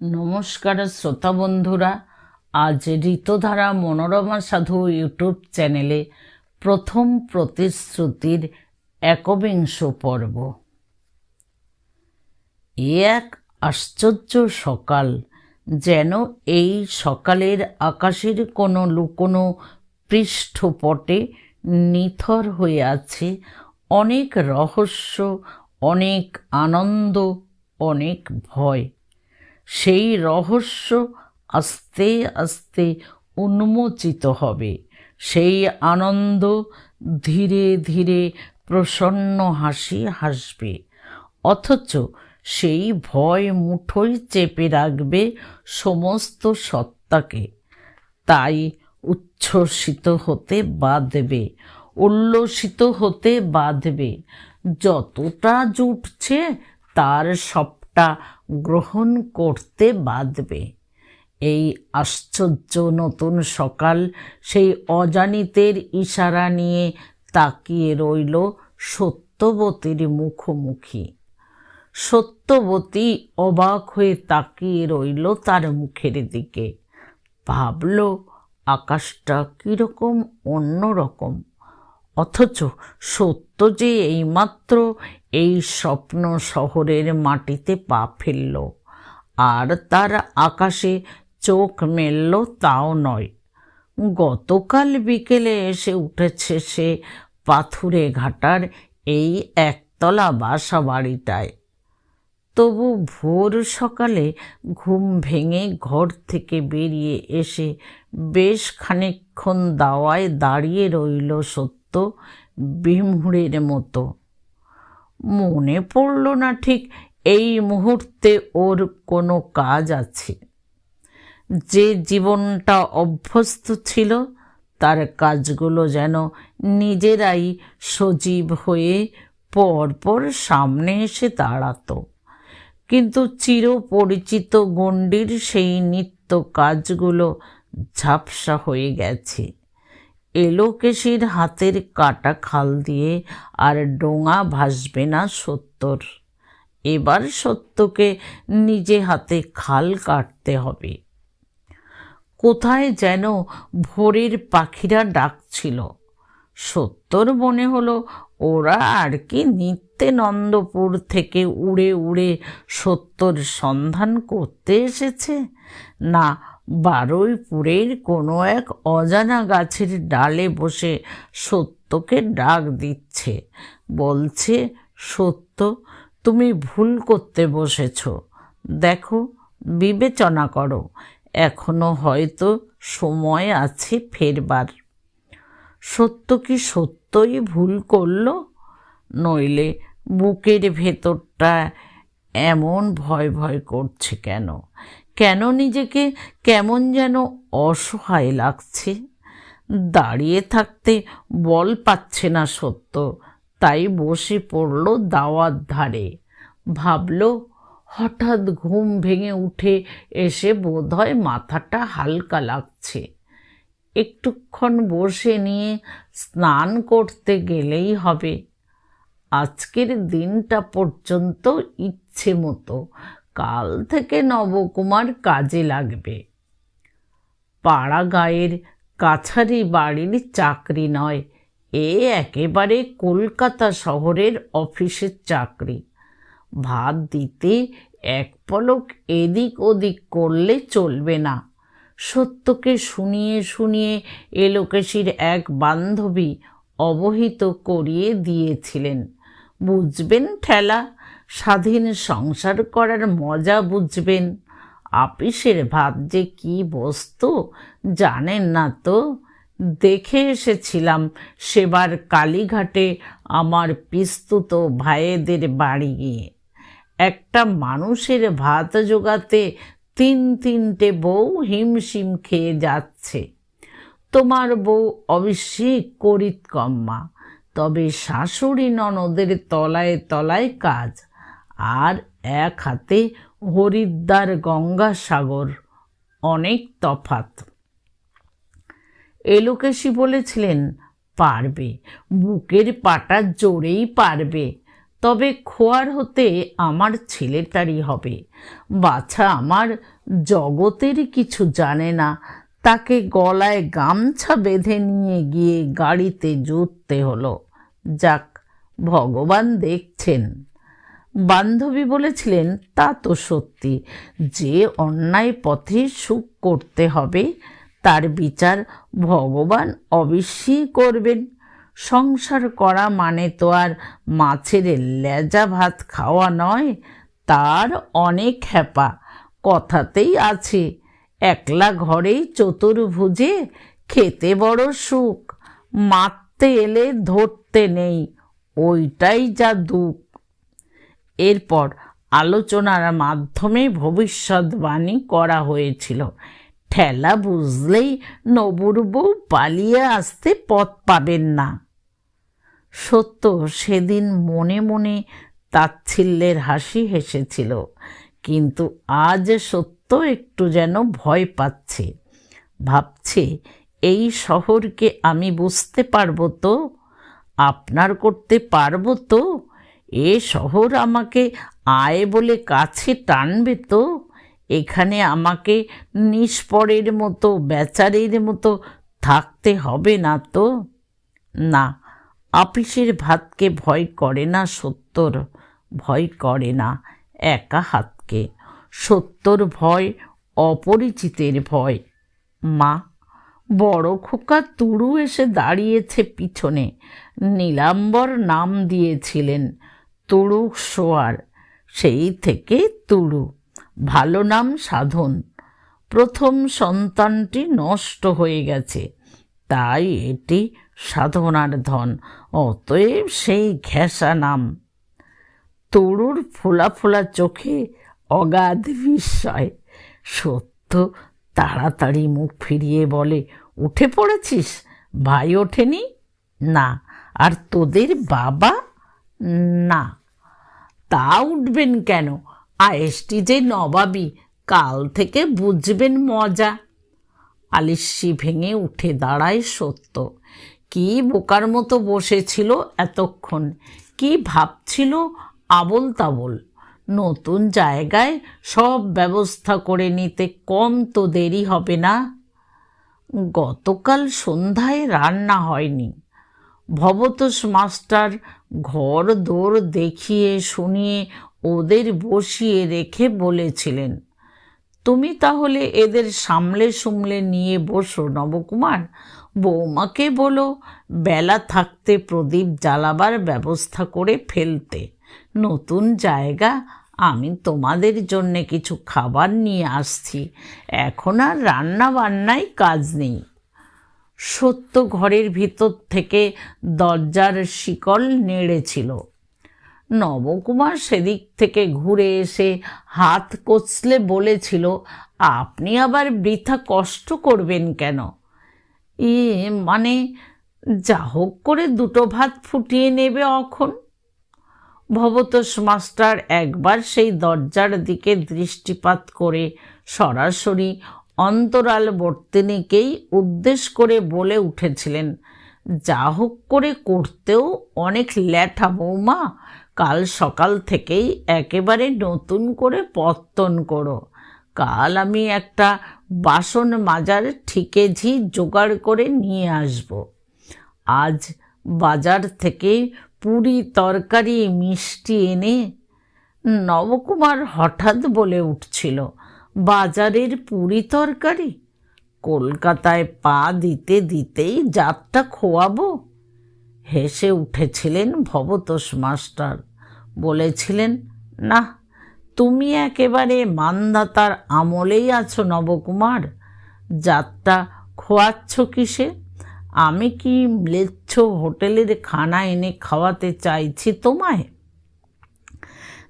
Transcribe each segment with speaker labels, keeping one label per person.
Speaker 1: নমস্কার শ্রোতা বন্ধুরা, আজ ঋতধারা মনোরমা সাধু ইউটিউব চ্যানেলে প্রথম প্রতিশ্রুতির একবিংশ পর্ব। এ এক আশ্চর্য সকাল, যেন এই সকালের আকাশের কোনো লুকোনো পৃষ্ঠপটে নিথর হয়ে আছে অনেক রহস্য, অনেক আনন্দ, অনেক ভয়। সেই রহস্য আস্তে আস্তে উন্মোচিত হবে। সেই আনন্দ ধীরে ধীরে প্রসন্ন হাসি হাসবে। অথচ সেই ভয় মুঠোই চেপে রাখবে সমস্ত সত্তাকে। তাই উচ্ছ্বসিত হতে বাঁধবে। উল্লসিত হতে বাঁধবে। যতটা জুটছে, তার সবটা গ্রহণ করতে বাঁধবে। এই আশ্চর্য নতুন সকাল সেই অজানিতের ইশারা নিয়ে তাকিয়ে রইল সত্যবতীর মুখোমুখি। সত্যবতী অবাক হয়ে তাকিয়ে রইল তার মুখের দিকে। ভাবল, আকাশটা কীরকম অন্যরকম। অথচ সত্য যে এইমাত্র এই স্বপ্ন শহরের মাটিতে পা ফেলল। আর তার আকাশে চোখ মেলল তাও নয়। গতকাল বিকেলে এসে উঠেছে সে পাথুরে ঘাটার এই একতলা বাসা বাড়িটায় তবু ভোর সকালে ঘুম ভেঙে ঘর থেকে বেরিয়ে এসে বেশ খানিকক্ষণ দাওয়ায় দাঁড়িয়ে রইল সত্য। বিমুড়ের মতো। মনে পড়ল না ঠিক এই মুহূর্তে ওর কোনো কাজ আছে। যে জীবনটা অভ্যস্ত ছিল, তার কাজগুলো যেন নিজেরাই সজীব হয়ে পরপর সামনে এসে দাঁড়াতো। কিন্তু চিরপরিচিত গণ্ডির সেই নিত্য কাজগুলো ঝাপসা হয়ে গেছে। এলোকেশির হাতের কাটা খাল দিয়ে, আর ডোঙা ভাসবে না সত্যর এবার সত্যকে নিজে হাতে খাল কাটতে হবে। কোথায় যেন ভোরের পাখিরা ডাকছিল। সত্যর মনে হলো, ওরা আর কি নিত্যে নন্দপুর থেকে উড়ে উড়ে সত্যর সন্ধান করতে এসেছে? না বারুইপুরের কোনো এক অজানা গাছের ডালে বসে সত্যকে ডাক দিচ্ছে। বলছে, সত্য, তুমি ভুল করতে বসেছ। দেখো, বিবেচনা করো, এখনও হয়তো সময় আছে ফেরবার। সত্য কি সত্যই ভুল করল? নইলে বুকের ভেতরটা এমন ভয় ভয় করছে কেন? কেন নিজেকে কেমন যেন অসহায় লাগছে? দাঁড়িয়ে থাকতে বল পাচ্ছে না সত্য। তাই বসে পড়ল দাওয়ার ধারে। ভাবল, হঠাৎ ঘুম ভেঙে উঠে এসে বোধহয় মাথাটা হালকা লাগছে। একটুক্ষণ বসে নিয়ে স্নান করতে গেলেই হবে। আজকের দিনটা পর্যন্ত ইচ্ছে মতো কাল থেকে নবকুমার কাজে লাগবে। পাড়া গায়ের কাছারি বাড়ির চাকরি নয়, এ একেবারে কলকাতা শহরের অফিসের চাকরি। ভাত দিতে এক পলক এদিক ওদিক করলে চলবে না। সত্যকে শুনিয়ে শুনিয়ে এলোকেশির এক বান্ধবী অবহিত করিয়ে দিয়েছিলেন। বুঝবেন ঠেলা স্বাধীন সংসার করার মজা বুঝবেন। আপিসের ভাত যে কি বস্তু, জানেন না তো? দেখে এসেছিলাম সেবার কালীঘাটে আমার পিস্তুত ভাইয়েদের বাড়ি গিয়ে। একটা মানুষের ভাত জোগাতে তিন তিনটে বউ হিমশিম খেয়ে যাচ্ছে। তোমার বউ অবশ্যই করিত কম্মা, তবে শাশুড়ি ননদের তলায় তলায় কাজ। আর এক হাতে হরিদ্বার গঙ্গাসাগর অনেক তফাত এলোকেশি বলেছিলেন, পারবে। বুকের পাটা জোরেই পারবে। তবে খোয়ার হতে আমার ছেলেটারই হবে। বাছা আমার জগতের কিছু জানে না। তাকে গলায় গামছা বেঁধে নিয়ে গিয়ে গাড়িতে জুততে হলো। যাক, ভগবান দেখছেন। বান্ধবী বলেছিলেন, তা তো সত্যি। যে অন্যায় পথে সুখ করতে হবে, তার বিচার ভগবান অবশ্যই করবেন। সংসার করা মানে তো আর মাছের লেজা ভাত খাওয়া নয়, তার অনেক হ্যাপা। কথাতেই আছে, একলা ঘরেই চতুর্ভুজে খেতে বড় সুখ, মারতে এলে ধরতে নেই, ওইটাই যা দুঃখ। এরপর আলোচনার মাধ্যমে ভবিষ্যৎবাণী করা হয়েছিল। ঠেলা বুঝলেই নবুর বউ পালিয়ে আসতে পথ পাবেন না। সত্য, সেদিন মনে মনে তাচ্ছিল্যের হাসি হেসেছিল, কিন্তু আজ সত্য একটু যেন ভয় পাচ্ছে। ভাবছে, এই শহরকে আমি বুঝতে পারব তো? আপনার করতে পারব তো? এ শহর আমাকে আয় বলে কাছে টানবে তো। এখানে আমাকে নিষ্পরের মতো, বেচারের মতো থাকতে হবে না তো। না আপিসের ভাতকে ভয় করে না সত্যর ভয় করে না একা হাতকে। সত্যর ভয়, অপরিচিতের ভয়। মা, বড় খোকা তুড়ু এসে দাঁড়িয়েছে পিছনে। নীলাম্বর নাম দিয়েছিলেন। তুড়ু সোয়ার সেই থেকে তুড়ু। ভালো নাম সাধন। প্রথম সন্তানটি নষ্ট হয়ে গেছে, তাই এটি সাধনার ধন, অতএব সেই ঘেঁষা নাম। তরুর ফোলা ফোলা চোখে অগাধ বিস্ময়। সত্য, তাড়াতাড়ি মুখ ফিরিয়ে বলে, উঠে পড়েছিস? ভাই ওঠেনি? না। আর তোদের বাবা? না। তা উঠবেন কেন? আয়েসটি যে নবাবি, কাল থেকে বুঝবেন মজা। আলিস্যি ভেঙে উঠে দাঁড়ায় সত্য। কি বোকার মতো বসেছিল এতক্ষণ? কি ভাবছিল আবল তাবল নতুন জায়গায় সব ব্যবস্থা করে নিতে কম তো দেরি হবে না? গতকাল সন্ধ্যায় রান্না হয়নি। ভবতোষ মাস্টার ঘর দৌড় দেখিয়ে শুনিয়ে ওদের বসিয়ে রেখে বলেছিলেন, তুমি তাহলে এদের সামলে সুমলে নিয়ে বসো নবকুমার। বৌমাকে বলো, বেলা থাকতে প্রদীপ জ্বালাবার ব্যবস্থা করে ফেলতে। নতুন জায়গা, আমি তোমাদের জন্যে কিছু খাবার নিয়ে আসছি। এখন আর রান্না বান্নায় কাজ নেই। সত্য ঘরের ভিতর থেকে দরজার শিকল নেড়েছিল। নবকুমার সেদিক থেকে ঘুরে এসে হাত কচলে বলেছিল, আপনি আবার বৃথা কষ্ট করবেন কেন? ই মানে যা হোক করে দুটো ভাত ফুটিয়ে নেবে অখন? ভবতোষ মাস্টার একবার সেই দরজার দিকে দৃষ্টিপাত করে সরাসরি অন্তরাল বর্তিনীকেই উদ্দেশ করে বলে উঠেছিলেন, যা হোক করে করতেও অনেক ল্যাঠা বৌমা, কাল সকাল থেকেই একেবারে নতুন করে পত্তন করো। কাল আমি একটা বাসন মাজার ঠিকেঝি জোগাড় করে নিয়ে আসব। আজ বাজার থেকে পুরি তরকারি মিষ্টি এনে নবকুমার হঠাৎ বলে উঠছিল বাজারের পুরি তরকারি। কলকাতায় পা দিতে দিতেই যাত্রা খোয়াবো। হেসে উঠেছিলেন ভবতোষ মাস্টার। বলেছিলেন, না, তুমি একেবারে মান্দাতার আমলেই আছো নবকুমার। যাত্রা খোয়াচ্ছ কিসে? আমি কি ম্লেচ্ছ হোটেলের খানা এনে খাওয়াতে চাইছি তোমায়?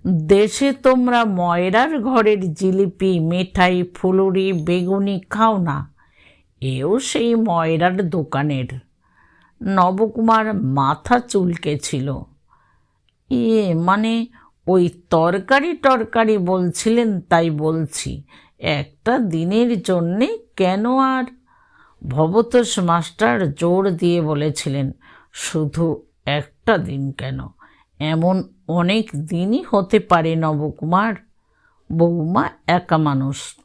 Speaker 1: দেশে তোমরা ময়রার ঘরের জিলিপি, মেঠাই, ফুলুরি, বেগুনি খাও না। এও সেই ময়রার দোকানের। নবকুমার মাথা চুলকেছিল। ইয়ে মানে ওই তরকারি টরকারি বলছিলেন তাই বলছি। একটা দিনের জন্যে কেন আর? ভবতোষ মাস্টার জোর দিয়ে বলেছিলেন, শুধু একটা দিন কেন? এমন অনেক দিনই হতে পারে নবকুমার। বৌমা একা মানুষ।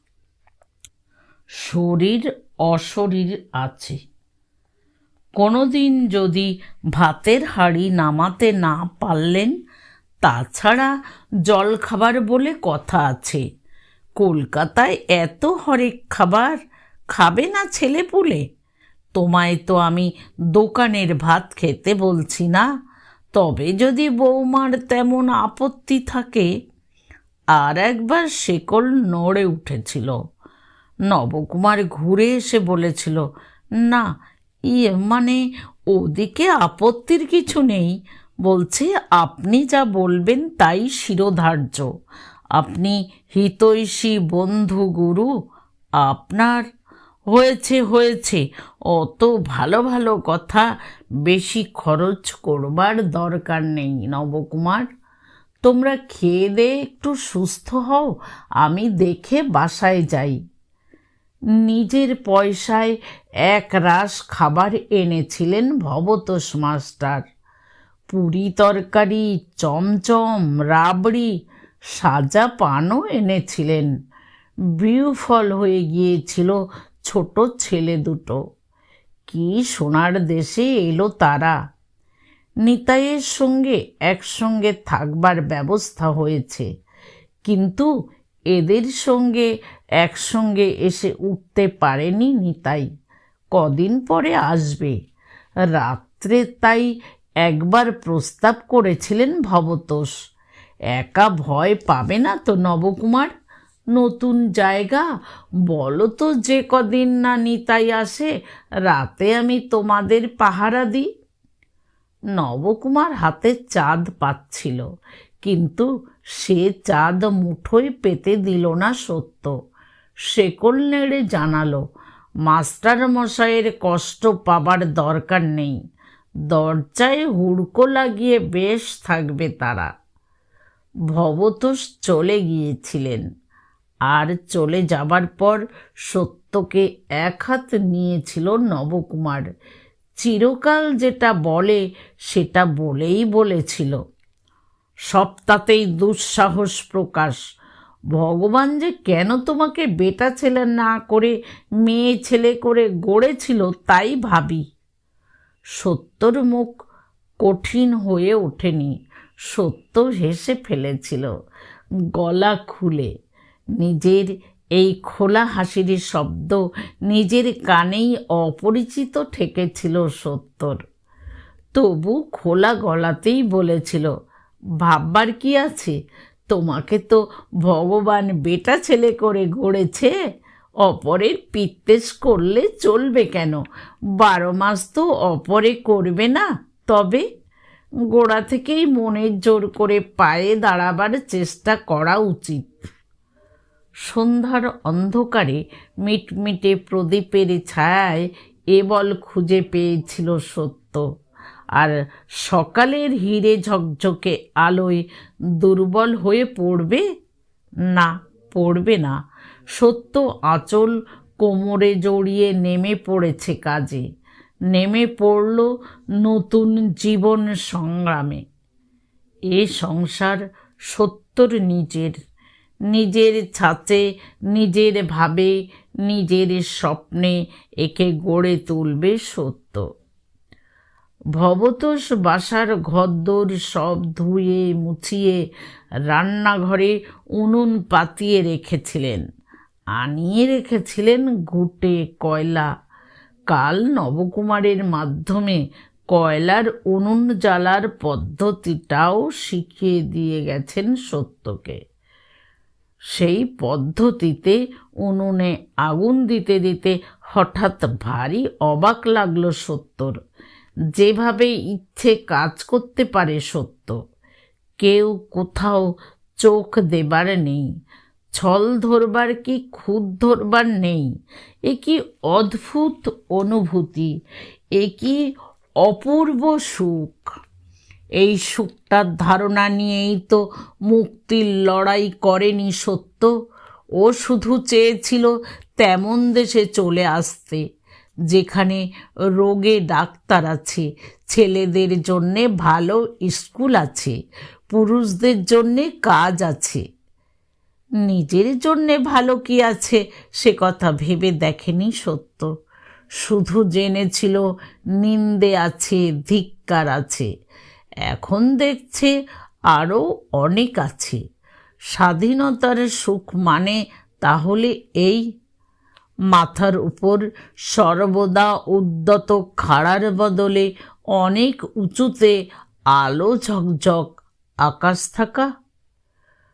Speaker 1: শরীর অশরীর আছে। কোনোদিন যদি ভাতের হাঁড়ি নামাতে না পারলেন, তাছাড়া জলখাবার বলে কথা আছে। কলকাতায় এত হরেক খাবার খাবে না ছেলে পুলে তোমায় তো আমি দোকানের ভাত খেতে বলছি না। তবে যদি বৌমার তেমন আপত্তি থাকে, আর একবার শেকল নড়ে উঠেছিল। নবকুমার ঘুরে এসে বলেছিল, না ইয়ে মানে ওদিকে আপত্তির কিছু নেই। বলছে, আপনি যা বলবেন তাই শিরোধার্য। আপনি হিতৈষী বন্ধু গুরু, আপনার হয়েছে হয়েছে। অত ভালো ভালো কথা বেশি খরচ করবার দরকার নেই নবকুমার। তোমরা খেয়ে দে একটু সুস্থ হও, আমি দেখে বাসায় যাই। নিজের পয়সায় এক রাস খাবার এনেছিলেন ভবতোষ মাস্টার। পুরি তরকারি, চমচম, রাবড়ি, সাজা পানও এনেছিলেন। বিউফল হয়ে গিয়েছিল ছোট ছেলে দুটো। কি সোনার দেশে এলো তারা? নিতাইয়ের সঙ্গে একসঙ্গে থাকবার ব্যবস্থা হয়েছে। কিন্তু এদের সঙ্গে একসঙ্গে এসে উঠতে পারেনি নিতাই। কদিন পরে আসবে। রাত্রে তাই একবার প্রস্তাব করেছিলেন ভবতোষ। একা ভয় পাবে না তো নবকুমার? নতুন জায়গা? বলো তো যে কদিন না নিতাই আসে, রাতে আমি তোমাদের পাহারা দিই। নবকুমার হাতে চাঁদ পাচ্ছিল, কিন্তু সে চাঁদ মুঠোয় পেতে দিল না সত্য। শেকল নেড়ে জানালো মাস্টার মশাইয়ের কষ্ট পাবার দরকার নেই। দরজায় হুড়কো লাগিয়ে বেশ থাকবে তারা। ভবতোষ চলে গিয়েছিলেন। আর চলে যাবার পর সত্যকে এক হাত নিয়েছিল নবকুমার। চিরকাল যেটা বলে, সেটা বলেই বলেছিল। সপ্তাহতেই দুঃসাহস প্রকাশ। ভগবান যে কেন তোমাকে বেটা ছেলে না করে, মেয়ে ছেলে করে গড়েছিল তাই ভাবি। সত্যর মুখ কঠিন হয়ে ওঠেনি, সত্য হেসে ফেলেছিল, গলা খুলে। নিজের এই খোলা হাসির শব্দ নিজের কানেই অপরিচিত ঠেকেছিল সত্যর তবু খোলা গলাতেই বলেছিল, ভাববার কি আছে? তোমাকে তো ভগবান বেটা ছেলে করে গড়েছে। অপরের পিত্তেস করলে চলবে কেন? বারো মাস তো অপরে করবে না। তবে গোড়া থেকেই মনের জোর করে পায়ে দাঁড়াবার চেষ্টা করা উচিত। সন্ধ্যার অন্ধকারে মিটমিটে প্রদীপের ছায়ায় এ বল খুঁজে পেয়েছিল সত্য। আর সকালের হিরে ঝকঝকে আলোয় দুর্বল হয়ে পড়বে? না পড়বে না। সত্য আঁচল কোমরে জড়িয়ে নেমে পড়েছে কাজে। নেমে পড়ল নতুন জীবন সংগ্রামে। এ সংসার সত্যর নিজের। নিজের ছাঁচে, নিজের ভাবে, নিজের স্বপ্নে একে গড়ে তুলবে সত্য। ভবতোষ বাসার ঘরদোর সব ধুয়ে মুছিয়ে রান্নাঘরে উনুন পাতিয়ে রেখেছিলেন। আনিয়ে রেখেছিলেন ঘুটে কয়লা। কাল নবকুমারের মাধ্যমে কয়লার উনুন জ্বালার পদ্ধতিটাও শিখিয়ে দিয়ে গেছেন সত্যকে। সেই পদ্ধতিতে উনুনে আগুন দিতে দিতে হঠাৎ ভারী অবাক লাগল সত্যর যেভাবে ইচ্ছে কাজ করতে পারে সত্য কেউ কোথাও চোখ দেবার নেই। ছল ধরবার কি খুদ ধরবার নেই? এ কি অদ্ভুত অনুভূতি? এ কি অপূর্ব সুখ? এই সুখটার ধারণা নিয়েই তো মুক্তির লড়াই করেনি সত্য। ও শুধু চেয়েছিল তেমন দেশে চলে আসতে, যেখানে রোগে ডাক্তার আছে, ছেলেদের জন্যে ভালো স্কুল আছে, পুরুষদের জন্যে কাজ আছে। নিজের জন্যে ভালো কি আছে সে কথা ভেবে দেখেনি সত্য। শুধু জেনেছিল নিন্দে আছে, ধিক্কার আছে। এখন দেখছে আরও অনেক আছে। স্বাধীনতার সুখ মানে তাহলে এই? মাথার উপর সর্বদা উদ্যত খাড়ার বদলে অনেক উঁচুতে আলো ঝকঝক আকাশ থাকা?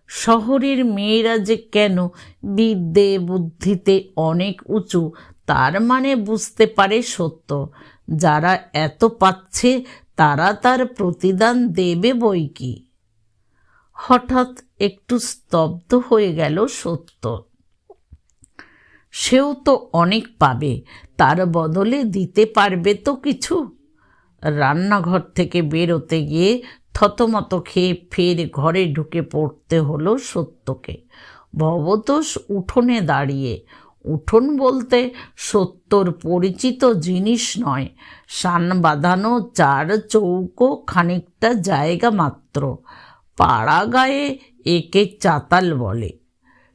Speaker 1: শহরের মেয়েরা যে কেন বিদ্যে বুদ্ধিতে অনেক উঁচু, তার মানে বুঝতে পারে সত্য। যারা এত পাচ্ছে তারা তার প্রতিদান দেবে বই কি? হঠাৎ একটু স্তব্ধ হয়ে গেল সত্য। সেও তো অনেক পাবে, তার বদলে দিতে পারবে তো কিছু। রান্নাঘর থেকে বেরোতে গিয়ে থতমত খেয়ে ফের ঘরে ঢুকে পড়তে হলো সত্যকে। ভবতোষ উঠোনে দাঁড়িয়ে উঠোন বলতে সত্যর পরিচিত জিনিস নয়। সান বাঁধানো চার চৌকো খানিকটা জায়গা মাত্র। পাড়া গায়ে একে চাতাল বলে।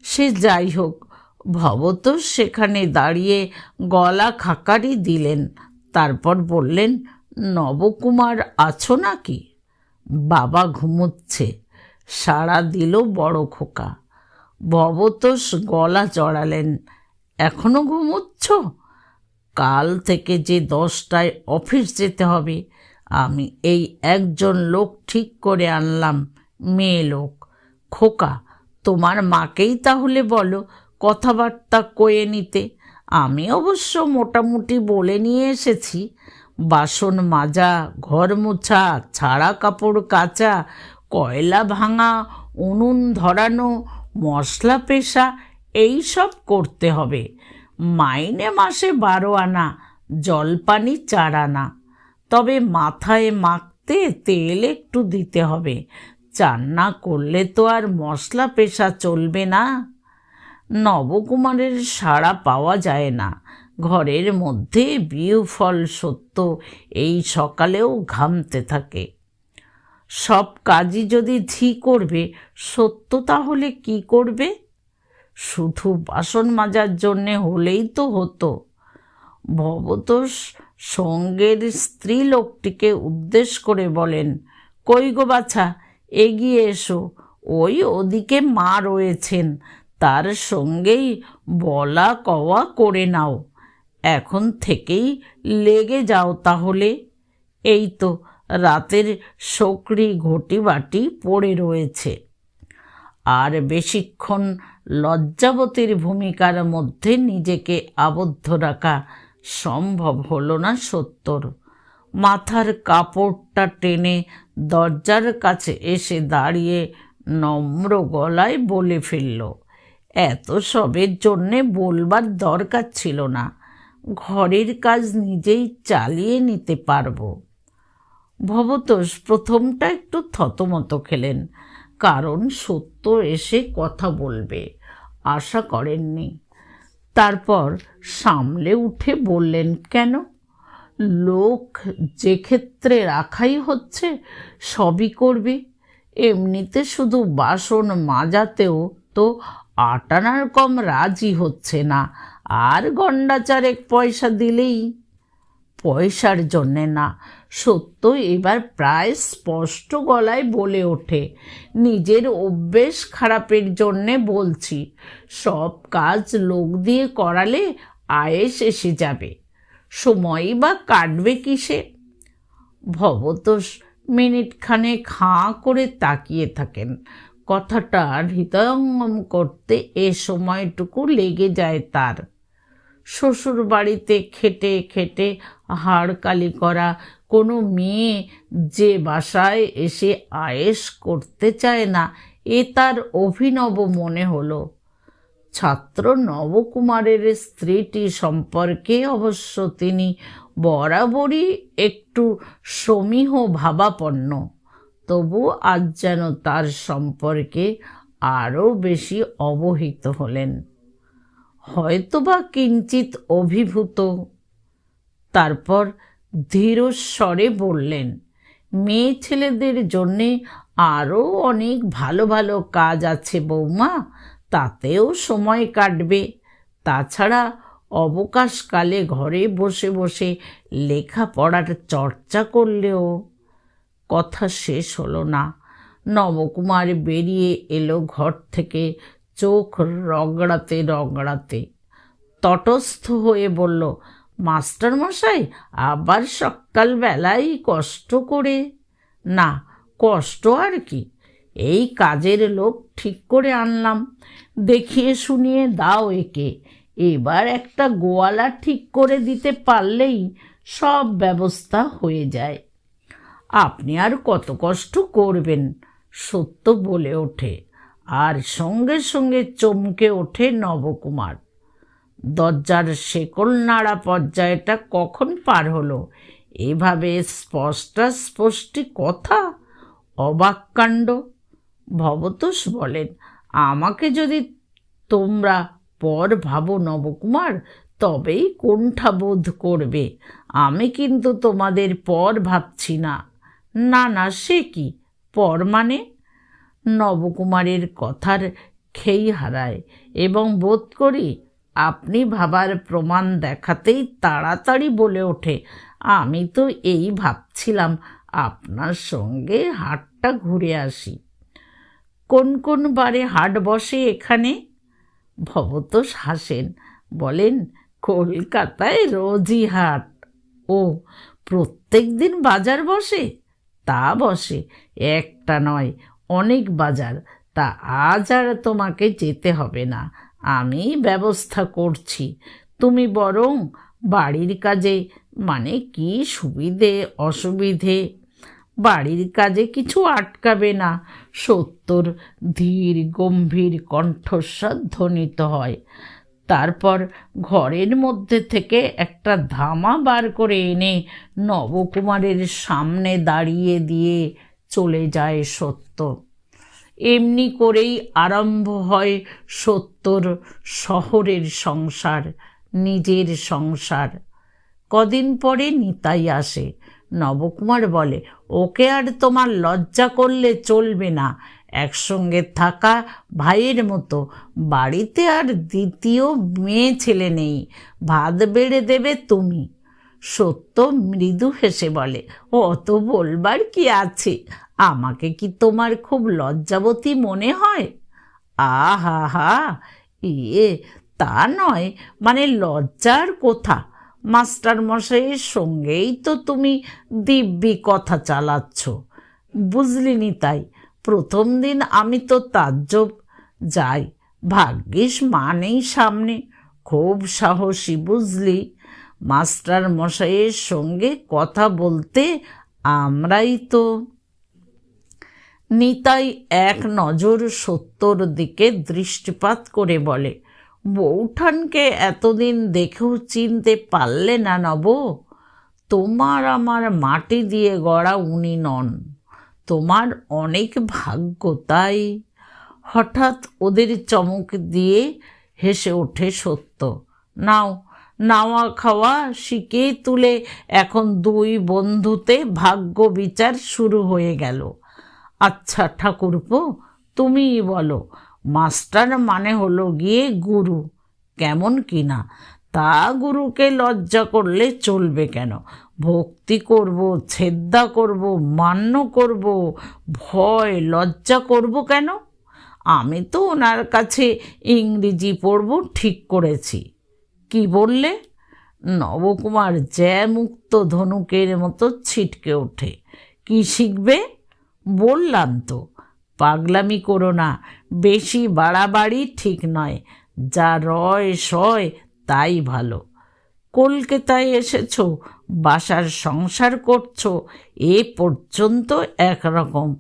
Speaker 1: সে যাই হোক ভবতোষ সেখানে দাঁড়িয়ে গলা খাকারি দিলেন। তারপর বললেন, নবকুমার আছো নাকি? বাবা ঘুমোচ্ছে। সাড়া দিল বড় খোকা। ভবতোষ গলা চড়ালেন। এখনও ঘুমোচ্ছ? কাল থেকে যে দশটায় অফিস যেতে হবে, আমি এই একজন লোক ঠিক করে আনলাম, মেয়ে লোক। খোকা, তোমার মাকেই তাহলে বলো কথাবার্তা কয়ে নিতে। আমি অবশ্য মোটামুটি বলে নিয়ে এসেছি। বাসন মাজা, ঘর মোছা, ছাড়া কাপড় কাচা, কয়লা ভাঙা, উনুন ধরানো, মশলা পেশা এই সব করতে হবে। মাইনে মাসে বারো আনা, জলপানি চার আনা। তবে মাথায় মাখতে তেল একটু দিতে হবে। চান না করলে তো আর মশলা পেশা চলবে না। নবকুমারের সাড়া পাওয়া যায় না। ঘরের মধ্যে বিউফল সত্য এই সকালেও ঘামতে থাকে। সব কাজই যদি ঝি করবে, সত্য তাহলে কি করবে? শুধু বাসন মাজার জন্যে হলেই তো হতো। ভবতোষ সঙ্গের স্ত্রী লোকটিকে উদ্দেশ্য করে বলেন, কই গো বাছা, এগিয়ে এসো। ওই ওদিকে মা রয়েছেন, তার সঙ্গেই বলা কওয়া করে নাও। এখন থেকেই লেগে যাও তাহলে। এই তো রাতের শকরি ঘটি বাটি পড়ে রয়েছে। আর বেশিক্ষণ লজ্জাবতীর ভূমিকার মধ্যে নিজেকে আবদ্ধ রাখা সম্ভব হলো না সত্তর। মাথার কাপড়টা টেনে দরজার কাছে এসে দাঁড়িয়ে নম্র গলায় বলে ফেলল, এত সবের জন্যে বলবার দরকার ছিল না। ঘরের কাজ নিজেই চালিয়ে নিতে পারব। ভবতোষ প্রথমটা একটু থতমত খেলেন। কারণ সত্য এসে কথা বলবে। আশা করেননি। তারপর সামলে উঠে বললেন, কেন? লোক যে ক্ষেত্রে রাখাই হচ্ছে, সবই করবে। এমনিতে শুধু বাসন মাজাতেও তো আটানার কম রাজি হচ্ছে না। আর গন্ডা চারেক পয়সা দিলেই পয়সার জন্যে না। সত্য এবার প্রায় স্পষ্ট গলায় বলে ওঠে, নিজের অভ্যেস খারাপের জন্যে বলছি, সব কাজ লোক দিয়ে করালে আয়েস এসে যাবে। সময়ই বা কাটবে কিসে? ভবতোষ মিনিটখানে খাঁ করে তাকিয়ে থাকেন। কথাটা হৃদয়ঙ্গম করতে এ সময়টুকু লেগে যায় তার। শ্বশুর বাড়িতে খেটে খেটে হাড়কালি করা। কোনো মেয়ে যে বাসায় এসে আয়েস করতে চায় না, এ তার অভিনব মনে হলো। ছাত্র নবকুমারের স্ত্রীটি সম্পর্কে অবশ্য তিনি বরাবরই একটু সমীহ ভাবাপন্ন। তবু আজ যেন তার সম্পর্কে আরও বেশি অবহিত হলেন। হয়তোবা কিঞ্চিত অভিভূত। তারপর ধীরস্বরে বললেন, মেয়ে ছেলেদের জন্যে আরও অনেক ভালো ভালো কাজ আছে বৌমা, তাতেও সময় কাটবে। তাছাড়া অবকাশকালে ঘরে বসে বসে লেখাপড়ার চর্চা করলেও কথা শেষ হলো না। নবকুমার বেরিয়ে এলো ঘর থেকে চোখ রগড়াতে রগড়াতে। তটস্থ হয়ে বলল মাস্টার মশাই, আবার সকালবেলায় কষ্ট করে। না, কষ্ট আর কি। এই কাজের লোক ঠিক করে আনলাম। দেখিয়ে শুনিয়ে দাও একে। এবার একটা গোয়ালা ঠিক করে দিতে পারলেই সব ব্যবস্থা হয়ে যায়। আপনি আর কত কষ্ট করবেন, সত্য বলে ওঠে। আর সঙ্গে সঙ্গে চমকে ওঠে নবকুমার। দরজার শেকল নাড়া পর্যায়টা কখন পার হলো? এভাবে স্পষ্টাস্পষ্টি কথা? অবাক কাণ্ড? ভবতোষ বলেন, আমাকে যদি তোমরা পর ভাবো নবকুমার, তবেই কোণঠা বোধ করবে। আমি কিন্তু তোমাদের পর ভাবছি না। না না, সে কি? পর মানে? নবকুমারের কথার খেই হারায় এবং বোধ করি আপনি ভাবার প্রমাণ দেখাতেই তাড়াতাড়ি বলে ওঠে, আমি তো এই ভাবছিলাম আপনার সঙ্গে হাটটা ঘুরে আসি। কোন কোন বারে হাট বসে এখানে? ভবতোষ হাসেন, বলেন, কলকাতায় রোজই হাট। ও, প্রত্যেক দিন বাজার বসে? তা বসে, একটা নয়, অনেক বাজার, তা আজ আর তোমাকে যেতে হবে না। আমি ব্যবস্থা করছি। তুমি বরং বাড়ির কাজে মানে কি সুবিধে, অসুবিধে? বাড়ির কাজে কিছু আটকাবে না। সত্তর ধীর গম্ভীর কণ্ঠস্বর ধ্বনিত হয়। তারপর ঘরের মধ্যে থেকে একটা ধামা বার করে এনে নবকুমারের সামনে দাঁড়িয়ে দিয়ে চলে যায় সত্য এমনি করেই আরম্ভ হয় সত্যর শহরের সংসার, নিজের সংসার। কদিন পরে নিতাই আসে। নবকুমার বলে, ওকে আর তোমার লজ্জা করলে চলবে না। একসঙ্গে থাকা ভাইয়ের মতো। বাড়িতে আর দ্বিতীয় মেয়ে ছেলে নেই। ভাত বেড়ে দেবে তুমি। সত্য মৃদু হেসে বলে, অত বলবার কি আছে? আমাকে কি তোমার খুব লজ্জাবতী মনে হয়? আহা হা ইয়ে তা নয় মানে লজ্জার কোথা। মাস্টার মশাইয়ের সঙ্গেই তো তুমি দিব্যি কথা চালাচ্ছ। বুঝলিনি তাই, প্রথম দিন আমি তো তাজ্জব। যাই, ভাগ্যিস মানেই সামনে, খুব সাহসী বুঝলি। মাস্টার মশাইয়ের সঙ্গে কথা বলতে আমরাই তো নিতাই এক নজর সত্যর দিকে দৃষ্টিপাত করে বলে, বৌঠানকে এতদিন দেখেও চিনতে পারলে না নব? তোমার আমার মাটি দিয়ে গড়া উনি নন। তোমার অনেক ভাগ্য, তাই? হঠাৎ ওদের চমক দিয়ে হেসে ওঠে সত্য। নাও, নাওয়া খাওয়া শিখে তুলে এখন দুই বন্ধুতে ভাগ্য বিচার শুরু হয়ে গেল। আচ্ছা ঠাকুরপো তুমিই বলো, মাস্টার মানে হলো গিয়ে গুরু, কেমন কিনা? তা গুরুকে লজ্জা করলে চলবে কেন? ভক্তি করব ছেদ্দা করব, মান্য করব, ভয়, লজ্জা করব কেন? আমি তো ওনার কাছে ইংরেজি পড়ব ঠিক করেছি। কি বললে? নবকুমার জ্যামুক্ত ধনুকের মতো ছিটকে ওঠে। কি শিখবে? বললাম তো, পাগলামি করো না, বেশি বাড়াবাড়ি ঠিক নয়, যা রয় সয় তাই ভালো। কলকাতায় এসেছ, বাসার সংসার করছ, এ পর্যন্ত একরকম।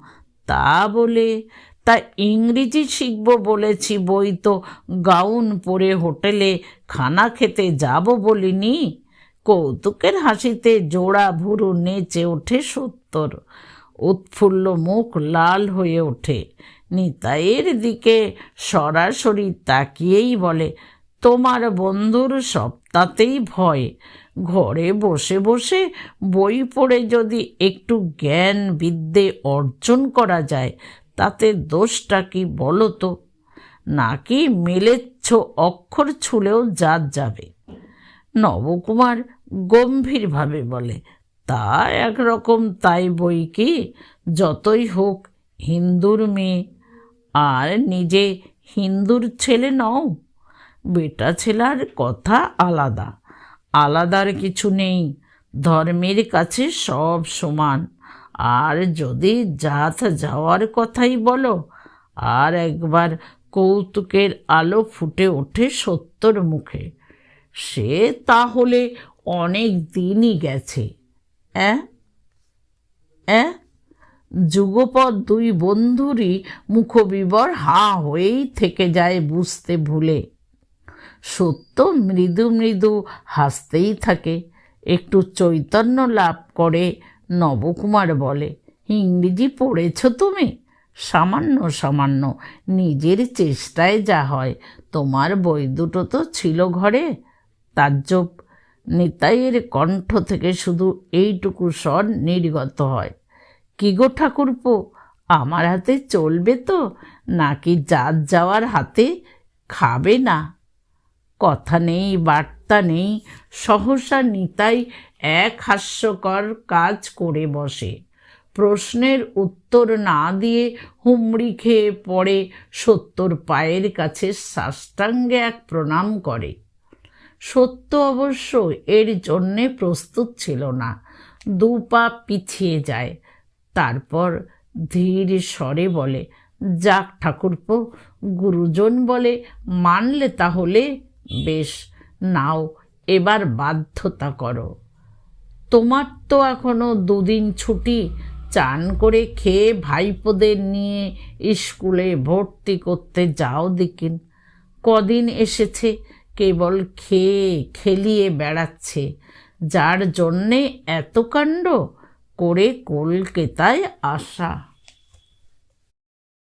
Speaker 1: তা বলে, তা ইংরেজি শিখব বলেছি বই তো, গাউন পরে হোটেলে খানা খেতে যাব বলিনি। কৌতুকের হাসিতে জোড়া ভুরু নেচে ওঠে সত্তর। উৎফুল্ল মুখ লাল হয়ে ওঠে। নিতাইয়ের দিকে সরাসরি তাকিয়েই বলে, তোমার বন্ধুর সপ্তাহতেই ভয়। ঘরে বসে বসে বই পড়ে যদি একটু জ্ঞান বিদ্যে অর্জন করা যায়, তাতে দোষটা কি বলো তো? নাকি মেলেচ্ছ অক্ষর ছুলেও জাত যাবে? নবকুমার গম্ভীরভাবে বলে তা একরকম তাই বই কি? যতই হোক, হিন্দুর মেয়ে। আর নিজে হিন্দুর ছেলে নও। বেটা ছেলার কথা আলাদা। আলাদার কিছু নেই। ধর্মের কাছে সব সমান। আর যদি জাত যাওয়ার কথাই বলো, আর একবার কৌতুকের আলো ফুটে ওঠে সত্যর মুখে। সে তাহলে অনেক দিনই গেছে। অ্যাঁ অ্যাঁ যুগপৎ দুই বন্ধুরই মুখবিবর হাঁ হয়েই থেকে যায় বুঝতে ভুলে। সত্য, মৃদু মৃদু হাসতেই থাকে। একটু চৈতন্য লাভ করে, নবকুমার বলে, ইংরেজি পড়েছ তুমি? সামান্য সামান্য, নিজের চেষ্টায় যা হয়। তোমার বই দুটো তো ছিল ঘরে, তাজ্জব নিতাইয়ের কণ্ঠ থেকে শুধু এইটুকু স্বর নির্গত হয়। কি গো ঠাকুরপো, আমার হাতে চলবে তো? নাকি জাত যাওয়ার হাতে খাবে না? কথা নেই, বার্তা নেই, সহসা নিতাই এক হাস্যকর কাজ করে বসে। প্রশ্নের উত্তর না দিয়ে হুমড়ি খেয়ে পড়ে সত্যর পায়ের কাছে সাষ্টাঙ্গে এক প্রণাম করে। সত্য অবশ্য এর জন্যে প্রস্তুত ছিল না। দু পা পিছিয়ে যায়। তারপর ধীর স্বরে বলে, যাক ঠাকুরপো, গুরুজন বলে, মানলে তাহলে বেশ, নাও এবার বাধ্যতা করো। তোমার তো এখনও দুদিন ছুটি। চান করে খেয়ে ভাইপোদের নিয়ে স্কুলে ভর্তি করতে যাও দিকিন। কদিন এসেছে কেবল খেয়ে খেলিয়ে বেড়াচ্ছে। যার জন্যে এত কাণ্ড করে কলকাতায় আসা।